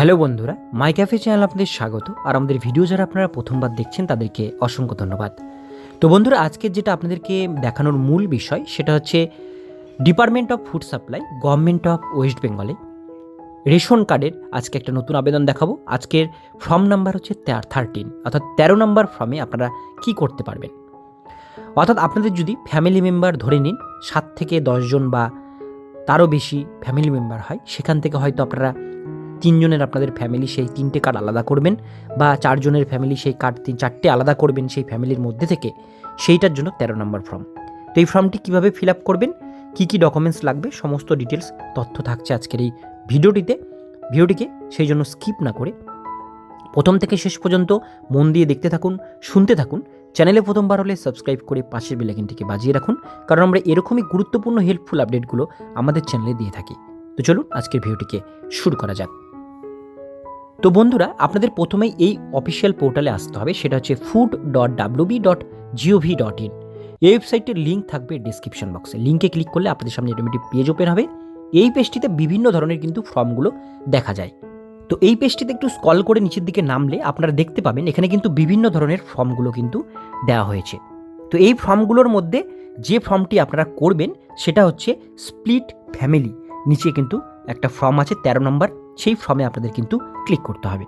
Hello বন্ধুরা, মাই cafe channel আপনাদের স্বাগত, আর আমাদের ভিডিও যারা আপনারা প্রথমবার দেখছেন তাদেরকে অসংখ্য ধন্যবাদ। তো বন্ধুরা আজকের যেটা আপনাদেরকে দেখানোর মূল বিষয়, সেটা হচ্ছে department of food supply government of west বেঙ্গলে রেশন কার্ডের আজকে একটা নতুন আবেদন দেখাবো। আজকের ফর্ম নাম্বার হচ্ছে থার্টিন অর্থাৎ তেরো নম্বর ফর্মে আপনারা কি করতে পারবেন। অর্থাৎ আপনাদের যদি ফ্যামিলি মেম্বার ধরে নিন, সাত থেকে দশজন বা তারও বেশি ফ্যামিলি মেম্বার হয়, সেখান থেকে হয়তো আপনারা তিনজনের আপনাদের ফ্যামিলি সেই তিনটে কার্ড আলাদা করবেন বা চারজনের ফ্যামিলি সেই কার্ড তিন, চারটে আলাদা করবেন সেই ফ্যামিলির মধ্যে থেকে, সেইটার জন্য তেরো নম্বর ফর্ম তো এই ফর্মটি কীভাবে ফিল আপ করবেন, কী কী ডকুমেন্টস লাগবে, সমস্ত ডিটেলস তথ্য থাকছে আজকের এই ভিডিওটিতে। ভিডিওটিকে সেই জন্য স্কিপ না করে প্রথম থেকে শেষ পর্যন্ত মন দিয়ে দেখতে থাকুন, শুনতে থাকুন। চ্যানেলে প্রথমবার হলে সাবস্ক্রাইব করে পাশের বেলাইকিনটিকে বাজিয়ে রাখুন, কারণ আমরা এরকমই গুরুত্বপূর্ণ হেল্পফুল আপডেটগুলো আমাদের চ্যানেলে দিয়ে থাকি। তো চলুন আজকের ভিডিওটিকে শুরু করা যাক। তো বন্ধুরা, আপনাদের প্রথমেই এই অফিসিয়াল পোর্টালে আসতে হবে। সেটা হচ্ছে food dot WB dot GOV dot in এই ওয়েবসাইটের লিঙ্ক থাকবে ডিসক্রিপশন বক্সে লিঙ্কে ক্লিক করলে আপনাদের সামনে একটি পেজ ওপেন হবে। এই পেজটিতে বিভিন্ন ধরনের কিন্তু ফর্মগুলো দেখা যায়। তো এই পেজটিতে একটু স্কল করে নিচের দিকে নামলে আপনারা দেখতে পাবেন, এখানে কিন্তু বিভিন্ন ধরনের ফর্মগুলো কিন্তু দেওয়া হয়েছে। তো এই ফর্মগুলোর মধ্যে যে ফর্মটি আপনারা করবেন, সেটা হচ্ছে স্প্লিট ফ্যামিলি নিচে কিন্তু একটা ফর্ম আছে, তেরো নম্বর। সেই ফর্মে আপনাদের কিন্তু ক্লিক করতে হবে।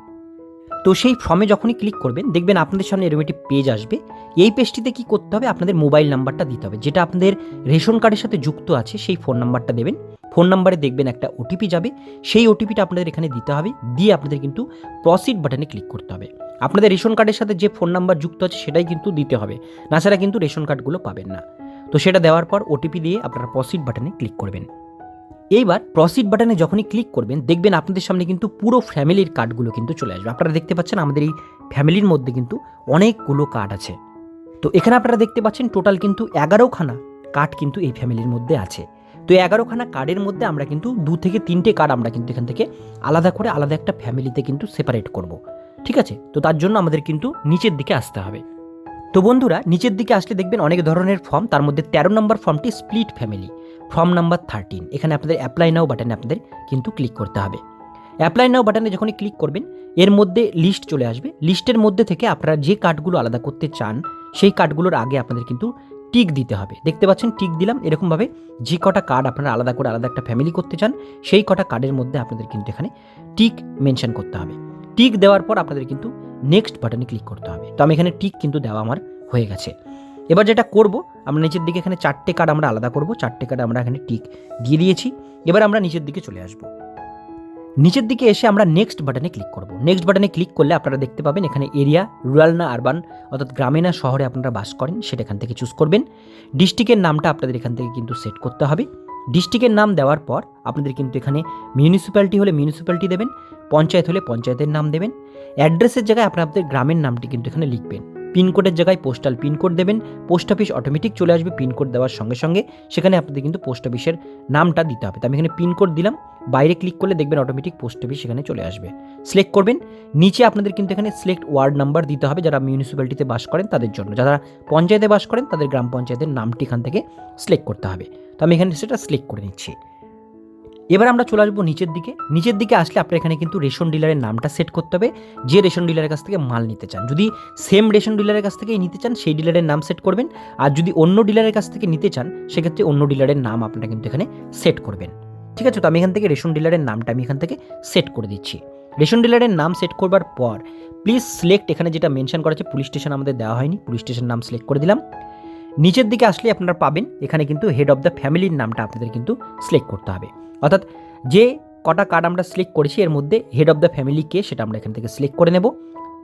তো সেই ফর্মে যখনই ক্লিক করবেন, দেখবেন আপনাদের সামনে এরকম একটি পেজ আসবে। এই পেজটিতে কি করতে হবে? আপনাদের মোবাইল নাম্বারটা দিতে হবে, যেটা আপনাদের রেশন কার্ডের সাথে যুক্ত আছে, সেই ফোন নাম্বারটা দেবেন। ফোন নাম্বারে দেখবেন একটা ওটিপি যাবে, সেই ওটিপিটা আপনাদের এখানে দিতে হবে। দিয়ে আপনাদের কিন্তু প্রসিড বাটনে ক্লিক করতে হবে। আপনাদের রেশন কার্ডের সাথে যে ফোন নাম্বার যুক্ত আছে, সেটাই কিন্তু দিতে হবে। তাছাড়া কিন্তু রেশন কার্ডগুলো পাবেন না। তো সেটা দেওয়ার পর ওটিপি দিয়ে আপনারা প্রসিড বাটনে ক্লিক করবেন। এইবার প্রসিড বাটনে যখনই ক্লিক করবেন, দেখবেন আপনাদের সামনে কিন্তু পুরো ফ্যামিলির কার্ডগুলো কিন্তু চলে আসবে। আপনারা দেখতে পাচ্ছেন আমাদের এই ফ্যামিলির মধ্যে কিন্তু অনেকগুলো কার্ড আছে। তো এখানে আপনারা দেখতে পাচ্ছেন টোটাল কিন্তু এগারোখানা কার্ড কিন্তু এই ফ্যামিলির মধ্যে আছে। তো এগারোখানা কার্ডের মধ্যে আমরা কিন্তু দু থেকে তিনটে কার্ড আমরা কিন্তু এখান থেকে আলাদা করে আলাদা একটা ফ্যামিলিতে কিন্তু সেপারেট করব। ঠিক আছে? তো তার জন্য আমাদের কিন্তু নিচের দিকে আসতে হবে। তো বন্ধুরা, নিচের দিকে আসলে দেখবেন অনেক ধরনের ফর্ম তার মধ্যে তেরো নম্বর ফর্মটি split family form number thirteen এখানে আপনাদের অ্যাপ্লাই নাও বাটনে আপনাদের কিন্তু ক্লিক করতে হবে। অ্যাপ্লাই নাও বাটনে যখনই ক্লিক করবেন, এর মধ্যে লিস্ট চলে আসবে। লিস্টের মধ্যে থেকে আপনারা যে কার্ডগুলো আলাদা করতে চান, সেই কার্ডগুলোর আগে আপনাদের কিন্তু টিক দিতে হবে। দেখতে পাচ্ছেন টিক দিলাম। এরকমভাবে যে কটা কার্ড আপনারা আলাদা করে আলাদা একটা ফ্যামিলি করতে চান, সেই কটা কার্ডের মধ্যে আপনাদের কিন্তু এখানে টিক মেনশন করতে হবে। টিক দেওয়ার পর আপনাদের কিন্তু নেক্সট বাটনে ক্লিক করতে হবে। তো আমি এখানে টিক কিন্তু দেওয়া আমার হয়ে গেছে। এবার যেটা করব, আমরা নিচের দিকে এখানে চারটে কার্ড আমরা আলাদা করব, চারটে কার্ড আমরা এখানে টিক দিয়ে দিয়েছি। এবার আমরা নিচের দিকে চলে আসব। নিচের দিকে এসে আমরা নেক্সট বাটনে ক্লিক করব। নেক্সট বাটনে ক্লিক করলে আপনারা দেখতে পাবেন এখানে এরিয়া রুরাল না আরবান অর্থাৎ গ্রামে না শহরে আপনারা বাস করেন, সেটা এখান থেকে চুজ করবেন। ডিস্ট্রিক্টের নামটা আপনাদের এখান থেকে কিন্তু সেট করতে হবে। ডিস্ট্রিক্টের নাম দেওয়ার পর আপনাদের কিন্তু এখানে মিউনিসিপ্যালিটি হলে মিউনিসিপ্যালিটি দেবেন, পঞ্চায়েত হলে পঞ্চায়েতের নাম দেবেন। অ্যাড্রেসের জায়গায় আপনাদের গ্রামের নামটি কিন্তু এখানে লিখবেন। পিনকোডের জায়গায় পোস্টাল পিনকোড দেবেন, পোস্ট অফিস অটোমেটিক চলে আসবে পিনকোড দেওয়ার সঙ্গে সঙ্গে, সেখানে আপনাদের কিন্তু পোস্ট অফিসের নামটা দিতে হবে। তো আমি এখানে পিনকোড দিলাম, বাইরে ক্লিক করলে দেখবেন অটোমেটিক পোস্ট অফিস সেখানে চলে আসবে। সিলেক্ট করবেন, নিচে আপনাদের কিন্তু এখানে সিলেক্ট ওয়ার্ড নাম্বার দিতে হবে যারা মিউনিসিপ্যালিটিতে বাস করেন তাদের জন্য। যারা পঞ্চায়েতে বাস করেন তাদের গ্রাম পঞ্চায়েতের নামটি এখান থেকে সিলেক্ট করতে হবে। তো আমি এখানে সেটা সিলেক্ট করে নিচ্ছি। এবার আমরা চলে আসব নিচের দিকে। নিচের দিকে আসলে আপনার এখানে কিন্তু রেশন ডিলারের নামটা সেট করতে হবে। যে রেশন ডিলারের কাছ থেকে মাল নিতে চান, যদি সেম রেশন ডিলারের কাছ থেকেই নিতে চান, সেই ডিলারের নাম সেট করবেন। আর যদি অন্য ডিলারের কাছ থেকে নিতে চান, সেক্ষেত্রে অন্য ডিলারের নাম আপনারা কিন্তু এখানে সেট করবেন। ঠিক আছে, তো আমি এখান থেকে রেশন ডিলারের নামটা আমি এখান থেকে সেট করে দিচ্ছি। রেশন ডিলারের নাম সেট করবার পর প্লিজ সিলেক্ট এখানে যেটা মেনশন করা আছে পুলিশ স্টেশন আমাদের দেওয়া হয়নি পুলিশ স্টেশন নাম সিলেক্ট করে দিলাম। নিচের দিকে আসলে আপনারা পাবেন, এখানে কিন্তু হেড অফ দ্য ফ্যামিলির নামটা আপনাদের কিন্তু সিলেক্ট করতে হবে। অর্থাৎ যে কটা কার্ড আমরা সিলেক্ট করেছি, এর মধ্যে হেড অফ দ্য ফ্যামিলি কে সেটা আমরা এখান থেকে সিলেক্ট করে নেব।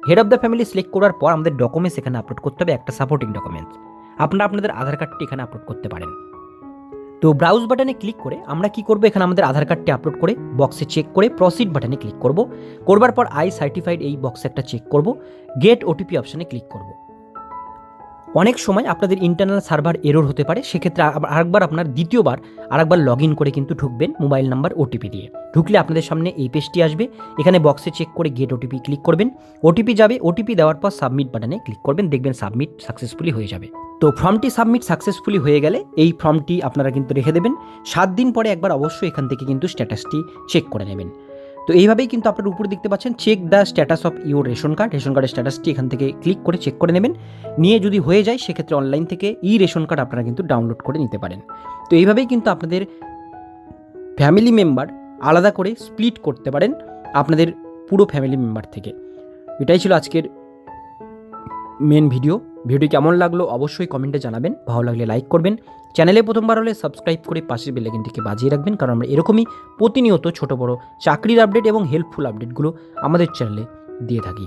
Head of the family select করার পর আমাদের ডকুমেন্টস এখানে আপলোড করতে হবে, একটা সাপোর্টিং ডকুমেন্টস আপনারা আপনাদের আধার কার্ডটি এখানে আপলোড করতে পারেন। তো ব্রাউজ বাটনে ক্লিক করে আমরা কি করব? এখানে আমাদের আধার কার্ডটি আপলোড করে বক্সে চেক করে প্রসিড বাটনে ক্লিক করব। করবার পর আই সার্টিফাইড এই বক্সে একটা চেক করব। গেট ওটিপি অপশানে ক্লিক করব। অনেক সময় আপনাদের ইন্টারনাল সার্ভার এরর হতে পারে, সেক্ষেত্রে আরেকবার আপনার দ্বিতীয়বার আরেকবার লগ ইন করে কিন্তু ঢুকবেন মোবাইল নাম্বার ওটিপি দিয়ে। ঢুকলে আপনাদের সামনে এই পেজটি আসবে, এখানে বক্সে চেক করে গেট ওটিপি ক্লিক করবেন। ওটিপি যাবে ওটিপি দেওয়ার পর সাবমিট বাটনে ক্লিক করবেন, দেখবেন সাবমিট সাকসেসফুলি হয়ে যাবে। তো ফর্মটি সাবমিট সাকসেসফুলি হয়ে গেলে এই ফর্মটি আপনারা কিন্তু রেখে দেবেন। সাত দিন পরে একবার অবশ্যই এখান থেকে কিন্তু স্ট্যাটাসটি চেক করে নেবেন। তো এইভাবেই কিন্তু আপনার উপরে দেখতে পাচ্ছেন check the status of your ration card ration কার্ডের স্ট্যাটাসটি এখান থেকে ক্লিক করে চেক করে নেবেন। নিয়ে যদি হয়ে যায়, সেক্ষেত্রে অনলাইন থেকে ই রেশন কার্ড আপনারা কিন্তু ডাউনলোড করে নিতে পারেন। তো এইভাবেই কিন্তু আপনাদের ফ্যামিলি মেম্বার আলাদা করে স্প্লিট করতে পারেন আপনাদের পুরো ফ্যামিলি মেম্বার থেকে। এটাই ছিল আজকের মেন ভিডিও ভিডিওটি কেমন লাগল অবশ্যই কমেন্টে জানাবেন। ভালো লাগলে লাইক করবেন। চ্যানেলে প্রথমবার হলে সাবস্ক্রাইব করে পাশের বেলাইকনটিকে বাজিয়ে রাখবেন, কারণ আমরা এরকমই প্রতিনিয়ত ছোট বড় চাকরির আপডেট এবং হেল্পফুল আপডেটগুলো আমাদের চ্যানেলে দিয়ে থাকি।